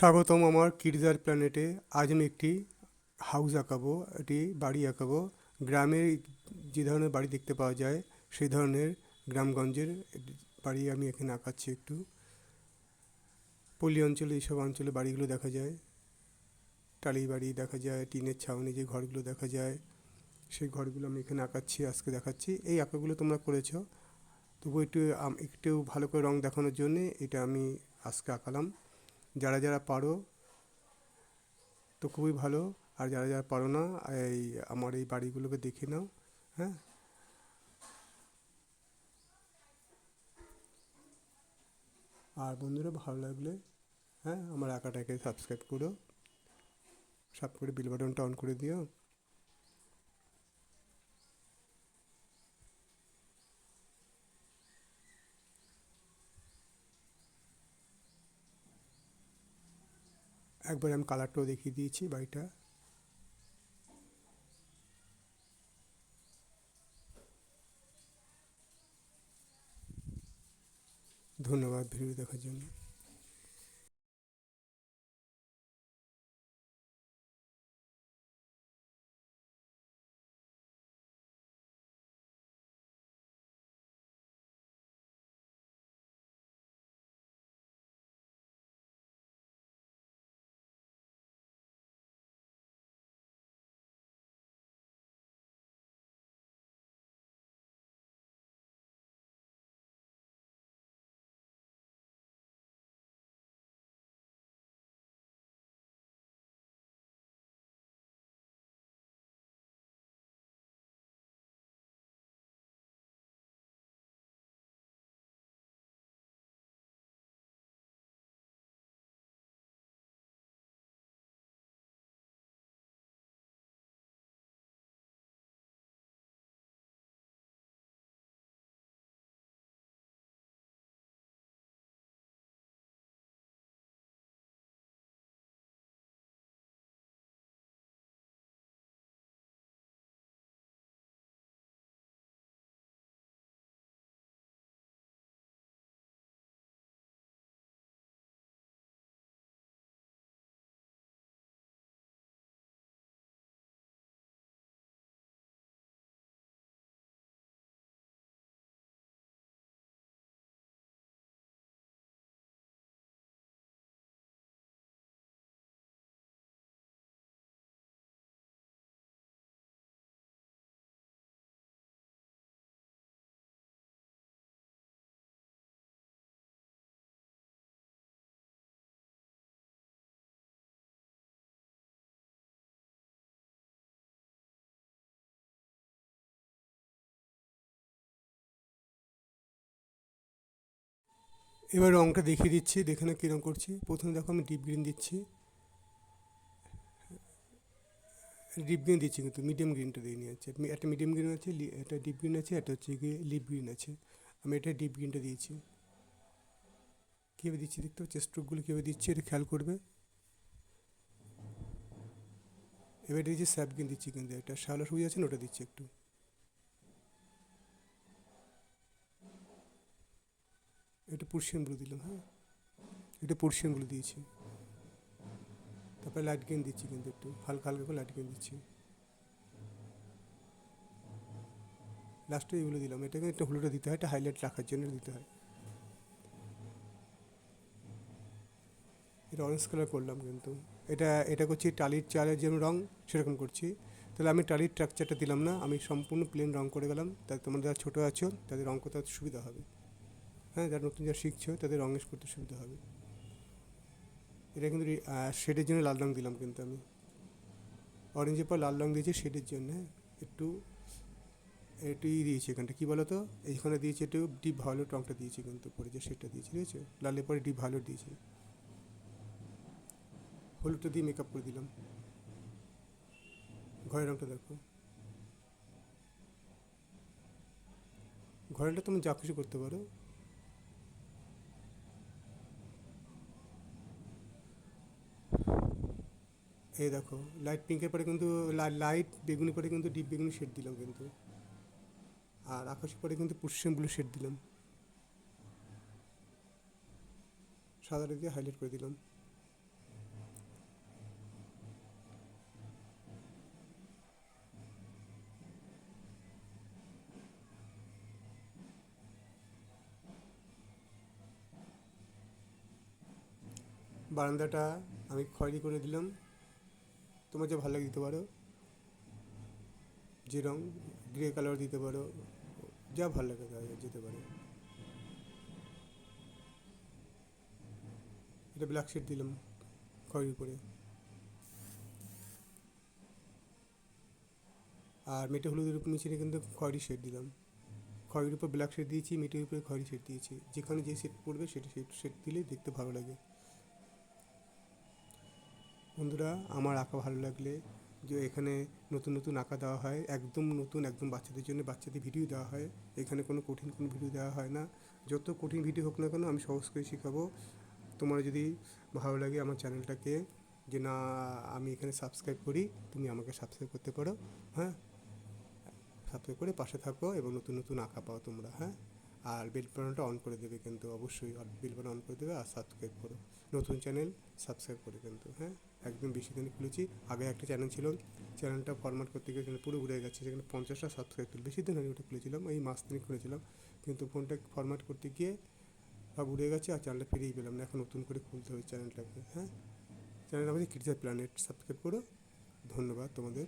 স্বাগতম আমার কিডজার প্ল্যানেটে। আজ আমি একটি হাউস আঁকাবো, একটি বাড়ি আঁকাবো। গ্রামের যে ধরনের বাড়ি দেখতে পাওয়া যায়, সেই ধরনের গ্রামগঞ্জের বাড়ি আমি এখানে আঁকাচ্ছি একটু। পল্লী অঞ্চলে, এইসব অঞ্চলে বাড়িগুলো দেখা যায়। টালি বাড়ি দেখা যায়, টিনের ছাউনি যে ঘরগুলো দেখা যায়, সেই ঘরগুলো আমি এখানে আঁকাচ্ছি, আজকে দেখাচ্ছি। এই আঁকাগুলো তোমরা করেছ। তবু একটু একটু ভালো করে রং দেখানোর জন্যে এটা আমি আজকে আঁকালাম। যারা যারা পারো, তো খুবই ভালো। আর যারা যারা পারো না, এই আমার এই বাড়িগুলোকে দেখে নাও হ্যাঁ? আর বন্ধুরা, ভালো লাগলে হ্যাঁ আমার আঁকাটাকে সাবস্ক্রাইব করো। সাব করে বিল বাটনটা অন করে দিও। একবার আমি কালারটাও দেখিয়ে দিয়েছি বাড়িটা। ধন্যবাদ ভিডিও দেখার জন্য। এবার রংটা দেখিয়ে দিচ্ছি, দেখে না কীরকম করছি। প্রথমে দেখো আমি ডিপ গ্রিন দিচ্ছি। ডিপ গ্রিন দিচ্ছি কিন্তু মিডিয়াম গ্রিনটা দিয়ে নিয়ে যাচ্ছে একটা মিডিয়াম গ্রিন আছে একটা ডিপ গ্রিন আছে, একটা হচ্ছে গিয়ে লিপ গ্রিন আছে। আমি এটা ডিপ গ্রিনটা দিয়েছি। কীভাবে দিচ্ছি দেখতে পাচ্ছি? স্ট্রোকগুলো কীভাবে দিচ্ছি এটা খেয়াল করবে। এবার দিয়েছি স্যাপ গ্রিন দিচ্ছি কিন্তু, একটা শ্যাওলা সবুজ আছে না, ওটা দিচ্ছি একটু। এটা পর্শিয়ান ব্লু দিলাম হ্যাঁ? এটা পর্শিয়ান ব্লু দিয়েছি। তারপরে লাইট গ্রিন দিচ্ছি কিন্তু একটু, হালকা হালকা করে লাইট গ্রিন দিচ্ছি। লাস্টে এগুলো দিলাম, এটাকে একটা হলুদটা দিতে হয় এটা হাইলাইট রাখার জন্য দিতে হয়। এটা অরেঞ্জ কালার করলাম কিন্তু। এটা এটা করছি টালির চালের যেমন রং, সেরকম করছি। তাহলে আমি টালির স্ট্রাকচারটা দিলাম না, আমি সম্পূর্ণ প্লেন রং করে গেলাম। তাতে তোমরা যারা ছোটো আছো, তাদের রং করতে সুবিধা হবে। হ্যাঁ যারা নতুন যারা শিখছো, তাদের রঙের করতে সুবিধা হবে। এটা কিন্তু শেডের জন্য লাল রং দিলাম কিন্তু আমি। অরেঞ্জের পর লাল রং দিয়েছি শেডের জন্য হ্যাঁ। একটু একটু ই দিয়েছি এখানটা। কী বলো তো এইখানে দিয়েছি একটু ডিপ ভায়োলেট রংটা দিয়েছি কিন্তু পরে যে শেডটা দিয়েছি, ঠিক আছে? লালের পরে ডিপ ভায়োলেট দিয়েছি। হলুদটা দিয়ে মেকআপ করে দিলাম। ঘরের রংটা দেখো। ঘরেরটা তুমি যা খুশি করতে পারো। এই দেখো লাইট পিঙ্কের পরে কিন্তু লাইট বেগুনি পরে কিন্তু ডিপ বেগুনি শেড দিলাম কিন্তু। আর আকাশের পরে কিন্তু পশ্চিম ব্লু শেড দিলাম। সাদাটা দিয়ে হাইলাইট করে দিলাম। বারান্দাটা আমি খয়রি করে দিলাম। তোমার যা ভালো লাগে দিতে পারো। যে রং গ্রে কালার দিতে পারো, যা ভালো লাগে যেতে পারে। এটা ব্ল্যাক শেড দিলাম খয়েরি উপরে। আর মেটে হলুদের উপর নিচে কিন্তু খয়েরি শেড দিলাম। খয়েরির উপর ব্ল্যাক শেড দিয়েছি মেটের উপরে খয়েরি শেড দিয়েছি। যেখানে যে শেড পড়বে সেটা শেড শেড দিলেই দেখতে ভালো লাগে। বন্ধুরা, আমার আঁকা ভালো লাগলে যে এখানে নতুন নতুন আঁকা দেওয়া হয়, একদম নতুন, একদম বাচ্চাদের জন্য বাচ্চাদের ভিডিও দেওয়া হয়। এখানে কোনো কঠিন কোনো ভিডিও দেওয়া হয় না। যত কঠিন ভিডিও হোক না কেন, আমি সহজ করে শেখাবো। তোমার যদি ভালো লাগে আমার চ্যানেলটাকে, যে না, আমি এখানে সাবস্ক্রাইব করি, তুমি আমাকে সাবস্ক্রাইব করতে পারো হ্যাঁ? সাবস্ক্রাইব করে পাশে থাকো এবং নতুন নতুন আঁকা পাও তোমরা হ্যাঁ? আর বেল বাটনটা অন করে দেবে কিন্তু অবশ্যই বেল বাটন অন করে দেবে আর সাবস্ক্রাইব করো। নতুন চ্যানেল সাবস্ক্রাইব করে কিন্তু হ্যাঁ? একদম বেশি দিন খুলেছি। আগে একটা চ্যানেল ছিল চ্যানেলটা ফরম্যাট করতে গিয়ে পুরো ঘুরে গেছে, সেখানে পঞ্চাশটা সাবস্ক্রাইব ছিল। বেশি দিন আগে ওটা খুলেছিলাম, এই মাস তিন খুলেছিলাম। কিন্তু ফোনটা ফরম্যাট করতে গিয়ে সব উড়ে গেছে আর চ্যানেলটা ফিরেই পেলাম না। এখন নতুন করে খুলতে হবে চ্যানেলটাকে হ্যাঁ? চ্যানেলটা আমাদের ক্রিটিসার প্ল্যানেট সাবস্ক্রাইব করো। ধন্যবাদ তোমাদের।